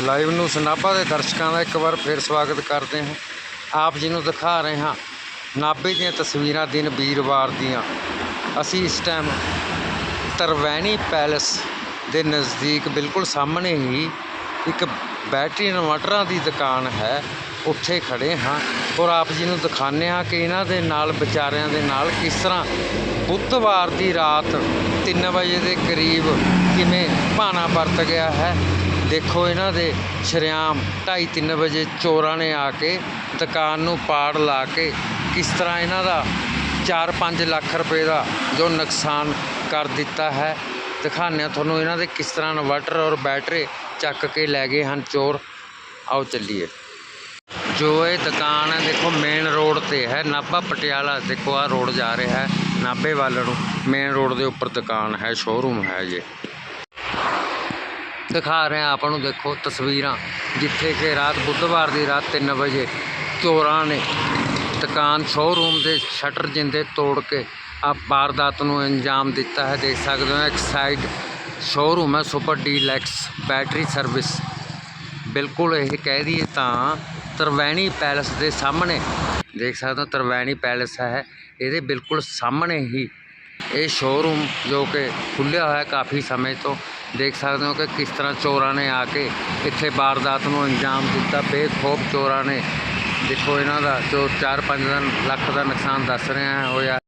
Live ਨੂੰ ਨਾਭਾ ਦੇ ਦਰਸ਼ਕਾਂ ਦਾ ਇੱਕ ਵਾਰ ਫਿਰ ਸਵਾਗਤ ਕਰਦੇ ਹਾਂ। ਆਪ ਜੀ ਨੂੰ ਦਿਖਾ ਰਹੇ ਹਾਂ ਨਾਭੇ ਦੀਆਂ ਤਸਵੀਰਾਂ ਦਿਨ ਵੀਰਵਾਰ ਦੀਆਂ। ਅਸੀਂ ਇਸ ਟਾਈਮ ਤਰਵੈਣੀ ਪੈਲਸ ਦੇ ਨਜ਼ਦੀਕ ਬਿਲਕੁਲ ਸਾਹਮਣੇ ਹੀ ਇੱਕ ਬੈਟਰੀ ਇਨਵਰਟਰਾਂ ਦੀ ਦੁਕਾਨ ਹੈ। ਉੱਥੇ ਖੜੇ ਹਾਂ ਔਰ ਆਪ ਜੀ ਨੂੰ ਦਿਖਾਉਂਦੇ ਹਾਂ ਕਿ ਇਹਨਾਂ ਦੇ ਨਾਲ ਵਿਚਾਰਿਆਂ ਦੇ ਨਾਲ ਕਿਸ ਤਰ੍ਹਾਂ ਬੁੱਧਵਾਰ ਦੀ ਰਾਤ 3 ਵਜੇ ਦੇ ਕਰੀਬ ਕਿਵੇਂ ਭਾਣਾ ਵਰਤ ਗਿਆ ਹੈ। ਦੇਖੋ ਇਹਨਾਂ ਦੇ ਸ਼ਰੇਆਮ 2:30 ਵਜੇ ਚੋਰਾਂ ਨੇ ਆ ਕੇ ਦੁਕਾਨ ਨੂੰ ਪਾੜ ਲਾ ਕੇ ਕਿਸ ਤਰ੍ਹਾਂ ਇਹਨਾਂ ਦਾ 4-5 ਲੱਖ ਰੁਪਏ ਦਾ ਜੋ ਨੁਕਸਾਨ ਕਰ ਦਿੱਤਾ ਹੈ, ਦਿਖਾਉਂਦੇ ਹਾਂ ਤੁਹਾਨੂੰ ਇਹਨਾਂ ਦੇ ਕਿਸ ਤਰ੍ਹਾਂ ਇਨਵਰਟਰ ਔਰ ਬੈਟਰੀ ਚੱਕ ਕੇ ਲੈ ਗਏ ਹਨ ਚੋਰ। ਆਓ ਚੱਲੀਏ। ਜੋ ਇਹ ਦੁਕਾਨ ਹੈ, ਦੇਖੋ ਮੇਨ ਰੋਡ ਤੇ ਹੈ, ਨਾਭਾ ਪਟਿਆਲਾ ਦੇਖੋ ਆ ਰੋਡ ਜਾ ਰਿਹਾ ਹੈ, ਨਾਭੇ ਵੱਲ ਨੂੰ ਮੇਨ ਰੋਡ ਦੇ ਉੱਪਰ ਦੁਕਾਨ ਹੈ ਸ਼ੋਰੂਮ ਹੈ ਇਹ। ਦਿਖਾ ਰਹੇ ਹਾਂ, ਆਪਾਂ ਨੂੰ ਦੇਖੋ ਤਸਵੀਰਾਂ, ਜਿੱਥੇ ਕਿ ਰਾਤ ਬੁੱਧਵਾਰ ਦੀ ਰਾਤ 3 ਵਜੇ ਚੋਰਾਂ ਨੇ ਦੁਕਾਨ ਸ਼ੋਰੂਮ ਦੇ ਸ਼ਟਰ ਜਿੰਦੇ ਤੋੜ ਕੇ ਆ ਵਾਰਦਾਤ ਨੂੰ ਅੰਜਾਮ ਦਿੱਤਾ ਹੈ। ਦੇਖ ਸਕਦੇ ਹੋ, ਇੱਕ ਸਾਈਡ ਸ਼ੋਰੂਮ ਹੈ ਸੁਪਰ ਡੀਲੈਕਸ ਬੈਟਰੀ ਸਰਵਿਸ ਬਿਲਕੁਲ ਇਹ ਕਹਿ ਦਈਏ ਤਾਂ ਤਰਵੈਣੀ ਪੈਲਸ ਦੇ ਸਾਹਮਣੇ, ਦੇਖ ਸਕਦੇ ਹੋ, ਤਰਵੈਣੀ ਪੈਲਸ ਹੈ। ਇਹਦੇ ਬਿਲਕੁਲ ਸਾਹਮਣੇ ਹੀ ਇਹ ਸ਼ੋਰੂਮ ਜੋ ਕਿ ਖੁੱਲ੍ਹਿਆ ਹੋਇਆ ਕਾਫੀ ਸਮੇਂ ਤੋਂ। ਦੇਖ ਸਕਦੇ ਹੋ ਕਿ ਕਿਸ ਤਰ੍ਹਾਂ ਚੋਰਾਂ ਨੇ ਆ ਕੇ ਇੱਥੇ ਵਾਰਦਾਤ ਨੂੰ ਅੰਜਾਮ ਦਿੱਤਾ। ਬੇਖੌਫ ਚੋਰਾਂ ਨੇ। ਦੇਖੋ ਇਹਨਾਂ ਦਾ ਜੋ 4-5 ਲੱਖ ਦਾ ਨੁਕਸਾਨ ਦੱਸ ਰਹੇ ਆ ਹੋਇਆ